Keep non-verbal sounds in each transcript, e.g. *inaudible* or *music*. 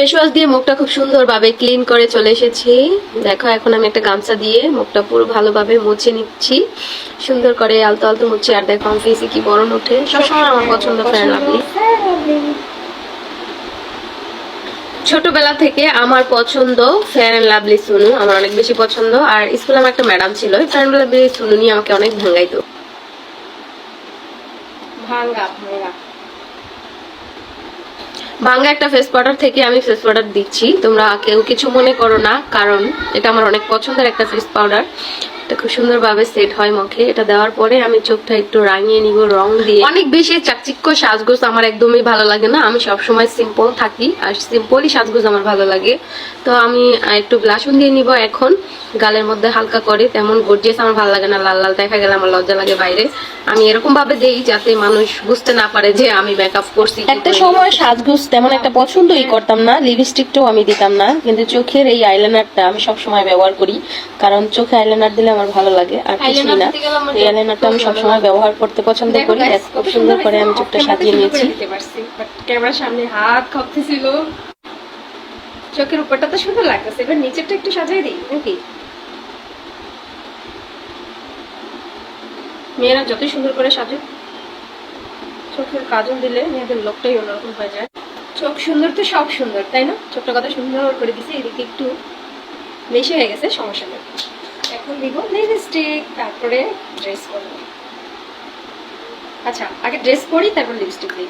Face wash দিয়ে মুখটা খুব সুন্দরভাবে ক্লিন করে চলে এসেছি। দেখো, এখন আমি একটা গামছা দিয়ে মুখটা পুরো ভালোভাবে মুছে নিচ্ছি। সুন্দর করে আলতো আলতো মুছে, আর দেখো, আমার ফেসে কি বরণ ওঠে। সবসময় আমার পছন্দ ফ্যান লাভলি ছোটবেলা থেকে আমার পছন্দ ফেয়ার অ্যান্ড লাভলি সুনু, আমার অনেক বেশি পছন্দ। আর স্কুলে আমার একটা ম্যাডাম ছিল ফেয়ার অ্যান্ড লাভলি সুনু নিয়ে আমাকে অনেক ভাঙাইতো ভাঙ্গা ভাঙ্গা। ভাঙ্গা একটা ফেস পাউডার থেকে আমি ফেস পাউডার দিচ্ছি। তোমরা কেউ কিছু মনে করো না, কারণ এটা আমার অনেক পছন্দের একটা ফেস পাউডার এটা খুব সুন্দরভাবে সেট হয় মুখে। এটা দেওয়ার পরে আমি চোখটা একটু রাঙিয়ে নিব রং দিয়ে। অনেক বেশি চাকচিক্য সাজগোজ আমার একদমই ভালো লাগে না। আমি সবসময় সিম্পল থাকি আর সিম্পলই সাজগোজ আমার ভালো লাগে। তো আমি একটু ব্লাশন দিয়ে নিব এখন। গালের মধ্যে হালকা করে তেমন গর্জিয়াস আমার ভালো লাগে না। লাল লাল দেখা গেলে আমার লজ্জা লাগে বাইরে। আমি এরকম ভাবে দেই যাতে মানুষ বুঝতে না পারে যে আমি মেকআপ করছি একটা সময় সাজগোজ তেমন একটা পছন্দই করতাম না। লিপস্টিকটাও আমি দিতাম না। কিন্তু চোখের এই আইলাইনারটা আমি সব সময় ব্যবহার করি। কারণ চোখে আইলাইনার দিলে আমার ভালো লাগে আর কিছুই না। এই আইলাইনারটা আমি সবসময় ব্যবহার করতে পছন্দ করি খুব সুন্দর করে আমি চোখটা সাজিয়ে নিয়েছি। ক্যামেরার সামনে হাত কাঁপতেছিল চোখের উপরটা তো সুন্দর লাগতেছে এবার নিচেরটা একটু সাজিয়ে দিই নাকি? মেয়েরা যতই সুন্দর করে সাজে চোখের কাজল দিলে মেয়েদের লোকটাই অন্যরকম হয়ে যায়। চোখ সুন্দর তো সব সুন্দর তাই না? চোখটা কথা সুন্দর করে দিছি এদিকে একটু বেশি হয়ে গেছে সমস্যা নেই। এখন দিব লিপস্টিক তারপরে ড্রেস করব আচ্ছা আগে ড্রেস পরি তারপর লিপস্টিক দিই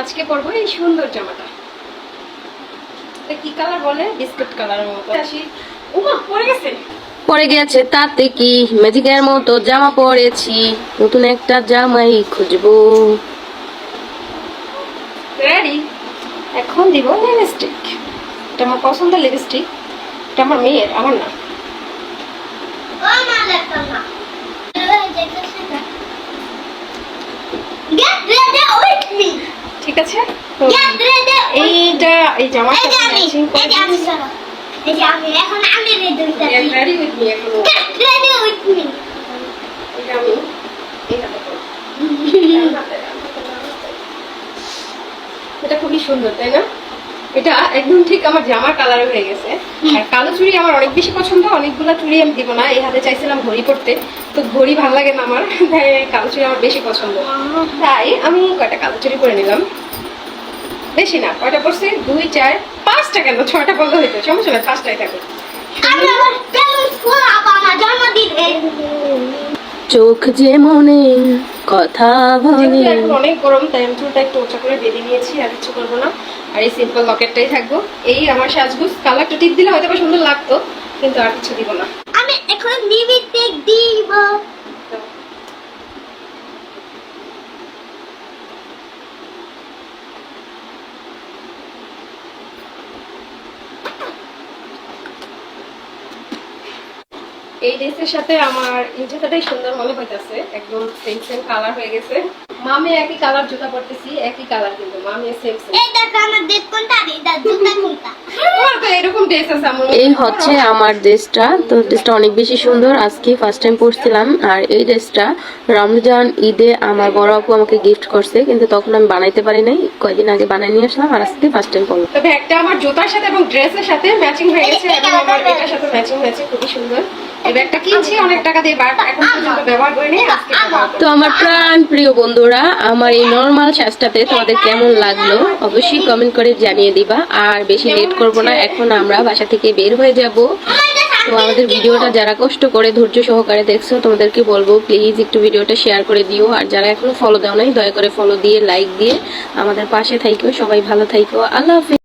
আজকে পরবো এই সুন্দর জামাটা। এটা কি কালার বলে? বিস্কুট কালারের মতো। আসি। উমা পরে গেছে। পরে গেছে তাতে কি? ম্যাজিকের মতো জামা পরেছি নতুন একটা জামাই খুঁজবো। রেডি এখন দিব লিপস্টিক এটা আমার পছন্দের লিপস্টিক এটা আমার মেয়ের আমার না। ঠিক আছে? তো এইটা এই জামার এই সাথে আমি, ম্যাচিং করে এই যে আমি চলো। এই যে আমি, এখন আমি ready হইতে আছি। রেডি উইথ মি এখন। Get ready with এটা আমি এই *laughs* এটা খুবই সুন্দর তাই না? এটা একদম ঠিক আমার জামার কালার হয়ে গেছে। আর কালো চুড়ি আমার অনেক বেশি পছন্দ, অনেকগুলা চুড়ি আমি দিব না, এই হাতে চাইছিলাম ঘড়ি পরতে। তো ঘড়ি ভালো লাগে না আমার, *laughs* তাই কালো চুড়ি আমার বেশি পছন্দ। তাই আমি কয়টা কালো চুড়ি পরে নিলাম। বেশি না, কয়টা পড়ছে দুই, চার, পাঁচটা কেন? ছয়টা পড়লে হইতো, সমস্যা না পাঁচটাই থাকে চোখ যে মনে কথা বলে। অনেক গরম তাই আমি চুলটা একটু ওচা করে বেঁধে নিয়েছি আর কিছু করব না। আর এই সিম্পল লকেটটাই থাকব। এই আমার সাজগুজ কালারটা টিপ দিলে হয়তো বা সুন্দর লাগতো কিন্তু আর কিছু দিব না। আমি এখন লিপস্টিক দিব। এই ড্রেসের সাথে আমার এই জুতাটাই সুন্দর মনে হইতাছে একদম সেম সেম কালার হয়ে গেছে। মামে একই কালার জুতা পরতেছি একই কালার কিন্তু মামে সেম সেম এই দেখো আমার ডেট কোনটা আর এটা জুতা কোনটা? ড্রেস এই হচ্ছে আমার ড্রেসটা তো ড্রেসটা অনেক বেশি সুন্দর আজকে ফার্স্ট টাইম পরছিলাম আর এই ড্রেসটা রমজান ঈদে আমার বড় আপু আমাকে গিফট করছে কিন্তু তখন আমি বানাইতে পারি নাই কয়দিন আগে বানাই নিয়ে আসলাম আর আজকে ফার্স্ট টাইম পরলাম। তবে একটা আমার জুতার সাথে এবং ড্রেসের সাথে ম্যাচিং হয়ে গেছে এবং আমার এটার সাথে ম্যাচিং হয়েছে খুবই সুন্দর। এই ব্যাগটা কিনছি অনেক টাকা দিয়ে বাট এখন পর্যন্ত ব্যবহার করিনি আজকে ব্যবহার করব। তো আমার প্রাণ প্রিয় বন্ধুরা আমার এই নর্মাল সাজটাতে তোমাদের কেমন লাগল অবশ্যই কমেন্ট করে জানিয়ে দিবা। আর বেশি লেট করব না এখন আমরা বাসা থেকে বের হয়ে যাব। তো আমাদের ভিডিওটা যারা কষ্ট করে ধৈর্য সহকারে দেখছ তোমাদেরকে বলব প্লিজ একটু ভিডিওটা শেয়ার করে দিও। আর যারা এখনও ফলো দাও নাই দয়া করে ফলো দিয়ে লাইক দিয়ে আমাদের পাশে থাইকো সবাই ভালো থাইকো আল্লাহ হাফিজ।